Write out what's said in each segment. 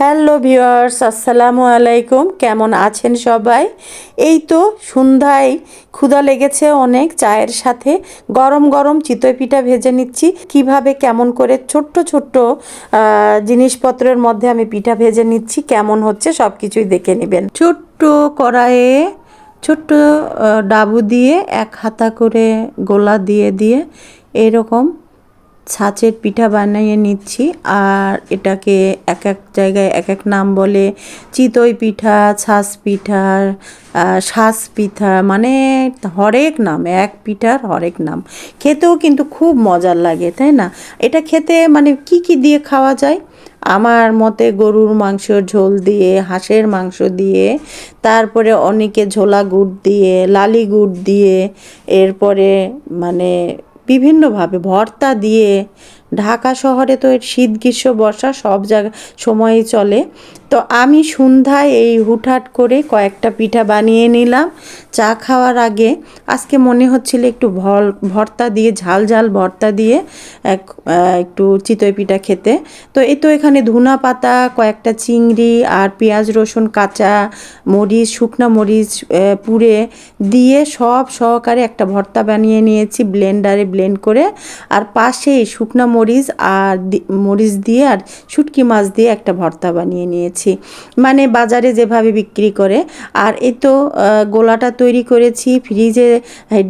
Hello viewers, আসসালামু আলাইকুম। কেমন আছেন সবাই? এই তো সন্ধ্যায় ক্ষুধা লেগেছে অনেক, চায়ের সাথে গরম গরম চিতই পিঠা ভেজে নিচ্ছি। কীভাবে, কেমন করে ছোট্ট ছোট্ট জিনিসপত্রের মধ্যে আমি পিঠা ভেজে নিচ্ছি, কেমন হচ্ছে সব কিছুই দেখে নেবেন। ছোট্ট কড়াইয়ে ছোট্ট ডাবু দিয়ে এক হাতা করে গোলা দিয়ে দিয়ে এরকম ছাঁচের পিঠা বানিয়ে নিচ্ছি। আর এটাকে এক এক জায়গায় এক এক নাম বলে চিতই পিঠা, ছাঁচ পিঠা শাঁস পিঠা মানে হরেক নাম, এক পিঠার হরেক নাম। খেতেও কিন্তু খুব মজার লাগে, তাই না? এটা খেতে মানে কি কি দিয়ে খাওয়া যায়? আমার মতে গরুর মাংসর ঝোল দিয়ে, হাঁসের মাংস দিয়ে, তারপরে অনেকে ঝোলা গুড় দিয়ে, লালি গুড় দিয়ে, এরপরে মানে বিভিন্নভাবে ভর্তা দিয়ে ঢাকা শহরে তো এর শীত, গ্রীষ্ম, বর্ষা সব জায়গা, সময়ই চলে। তো আমি সন্ধ্যায় এই হুটহাট করে কয়েকটা পিঠা বানিয়ে নিলাম। চা খাওয়ার আগে আজকে মনে হচ্ছিল একটু ভল, ভর্তা দিয়ে, ঝাল ঝাল ভর্তা দিয়ে এক একটু চিতই পিঠা খেতে। তো এই তো এখানে ধুনা পাতা, কয়েকটা চিংড়ি আর পেঁয়াজ, রসুন, কাঁচা মরিচ, শুকনা মরিচ পুড়ে দিয়ে সব সহকারে একটা ভর্তা বানিয়ে নিয়েছি ব্লেন্ডারে ব্লেন্ড করে। আর পাশেই শুকনা মরিচ আর মরিচ দিয়ে আর শুটকি মাছ দিয়ে একটা ভর্তা বানিয়ে নিয়েছি। মানে বাজারে যেভাবে বিক্রি করে। আর এই তো গোলাটা তৈরি করেছি। ফ্রিজে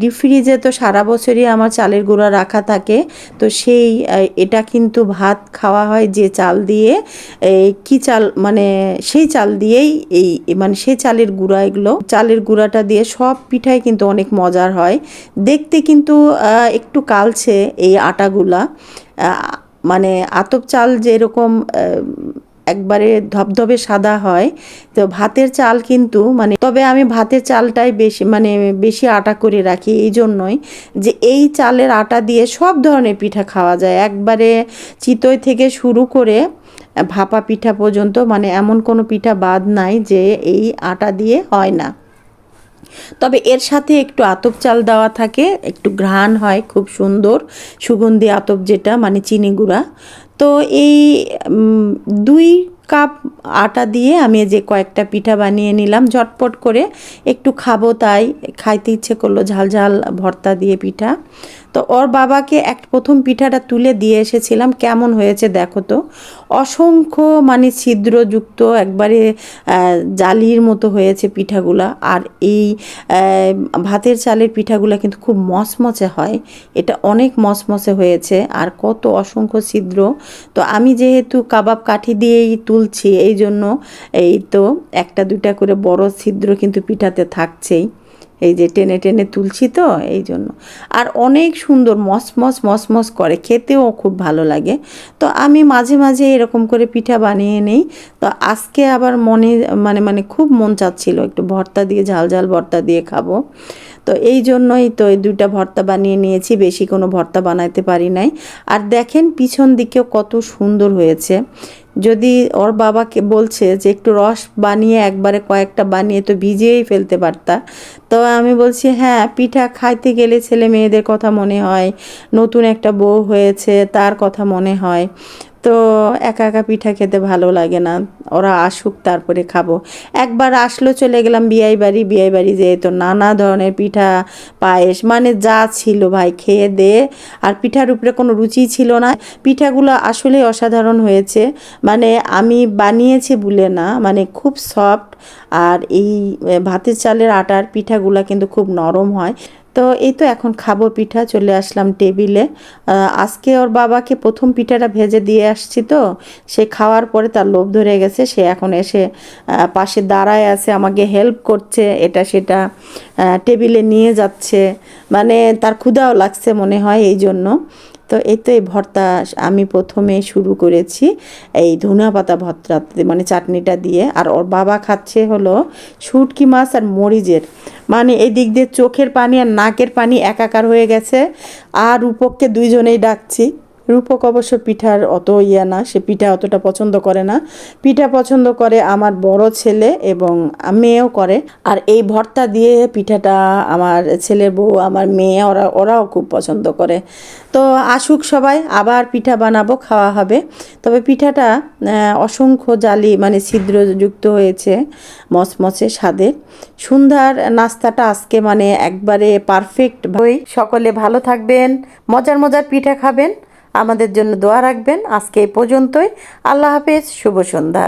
ডিপ ফ্রিজে তো সারা বছরই আমার চালের গুঁড়া রাখা থাকে। তো সেই এটা কিন্তু ভাত খাওয়া হয় যে চাল দিয়ে। কি চাল মানে সেই চাল দিয়েই এই মানে সেই চালের গুঁড়া এগুলো, চালের গুঁড়াটা দিয়ে সব পিঠাই কিন্তু অনেক মজার হয়। দেখতে কিন্তু একটু কালছে এই আটাগুলা। মানে আতপ চাল যেরকম একবারে ধবধবে সাদা হয়, তো ভাতের চাল কিন্তু মানে তবে আমি ভাতের চালটাই বেশি মানে বেশি আটা করে রাখি এই জন্যই যে এই চালের আটা দিয়ে সব ধরনের পিঠা খাওয়া যায়। একবারে চিতই থেকে শুরু করে, ভাপা পিঠা পর্যন্ত মানে এমন কোনো পিঠা বাদ নাই যে এই আটা দিয়ে হয় না। তবে এর সাথে একটু আতপ চাল দেওয়া থাকে, একটু ঘ্রাণ হয়, খুব সুন্দর, সুগন্ধি আতপ যেটা মানে চিনি গুঁড়া। তো এই দুই কাপ, আটা দিয়ে আমি যে কয়েকটা পিঠা বানিয়ে নিলাম, ঝটপট করে একটু খাব তাই। খাইতে ইচ্ছে করল ঝাল ঝাল ভর্তা দিয়ে পিঠা। তো ওর বাবাকে এক প্রথম পিঠাটা তুলে দিয়ে এসেছিলাম, কেমন হয়েছে দেখো তো। অসংখ্য মানে ছিদ্রযুক্ত, একবারে জালির মতো হয়েছে পিঠাগুলা। আর এই ভাতের চালের পিঠাগুলা কিন্তু খুব মচমচে হয়। এটা অনেক মচমচে হয়েছে আর কত অসংখ্য ছিদ্র। তো আমি যেহেতু কাবাব কাঠি দিয়েই তুলছি এই জন্য এই তো একটা দুটা করে বড় ছিদ্র কিন্তু পিঠাতে থাকছেই। এই যে টেনে টেনে তুলছি তো এই জন্য আর অনেক সুন্দর মসমস মসমস করে, খেতেও খুব ভালো লাগে। তো আমি মাঝে মাঝে এরকম করে পিঠা বানিয়ে নেই। তো আজকে আবার মনে মানে মানে খুব মন চাচ্ছিল একটু ভর্তা দিয়ে, ঝাল ঝাল ভর্তা দিয়ে খাব। তো এই জন্যই তো এই দুইটা ভর্তা বানিয়ে নিয়েছি, বেশি কোনো ভর্তা বানাইতে পারি নাই। আর দেখেন পিছন দিকেও কত সুন্দর হয়েছে। যদি ওর বাবাকে বলছে যে একটু রস বানিয়ে একবারে কয়েকটা বানিয়ে তো ভিজিয়েই ফেলতে পারতা। তো আমি বলছি হ্যাঁ পিঠা খাইতে গেলে ছেলে মেয়েদের কথা মনে হয়, নতুন একটা বউ হয়েছে, তার কথা মনে হয়। তো একা একা পিঠা খেতে ভালো লাগে না। ওরা আসুক, তারপরে খাব। একবার আসলো চলে গেলাম বিয়াই বাড়ি। বিয়াই বাড়ি যেয়ে তো নানা ধরনের পিঠা, পায়েস মানে যা ছিল ভাই, খেয়ে দে। আর পিঠার উপরে কোনো রুচি ছিল না। পিঠাগুলো আসলে অসাধারণ হয়েছে। মানে আমি বানিয়েছি বলে না মানে খুব সফট আর এই ভাতের চালের আটার পিঠাগুলো কিন্তু খুব নরম হয়। তো এই তো এখন খাব পিঠা, চলে আসলাম টেবিলে। আজকে ওর বাবাকে প্রথম পিঠাটা ভেজে দিয়ে আসছি তো, সে খাওয়ার পরে তার লোভ ধরে গেছে, সে এখন এসে পাশে দাঁড়ায় আছে, আমাকে হেল্প করছে, এটা সেটা টেবিলে নিয়ে যাচ্ছে। মানে তার ক্ষুধাও লাগছে মনে হয় এই জন্য তো এই তো এই ভর্তা আমি প্রথমে শুরু করেছি এই ধুনা পাতা ভর্তা মানে চাটনিটা দিয়ে। আর ওর বাবা খাচ্ছে হলো শুটকি মাছ আর মরিচের। মানে এই দিক দিয়ে চোখের পানি আর নাকের পানি একাকার হয়ে গেছে। আর রূপককে দুইজনেই ডাকছি। রূপক অবশ্য পিঠার অত ইয়া না, সে পিঠা অতটা পছন্দ করে না। পিঠা পছন্দ করে আমার বড় ছেলে এবং মেয়েও করে। আর এই ভর্তা দিয়ে পিঠাটা আমার ছেলের বউ, আমার মেয়ে, ওরা, ওরাও খুব পছন্দ করে। তো আসুক সবাই, আবার পিঠা বানাবো, খাওয়া হবে। তবে পিঠাটা অসংখ্য জালি মানে ছিদ্রযুক্ত হয়েছে মচমচে স্বাদের সন্ধ্যার নাস্তাটা আজকে মানে একবারে পারফেক্ট সকলে ভালো থাকবেন, মজার মজার পিঠা খাবেন। আমাদের জন্য দোয়া রাখবেন। আজকে এই পর্যন্তই। আল্লাহ হাফেজ শুভ সন্ধ্যা।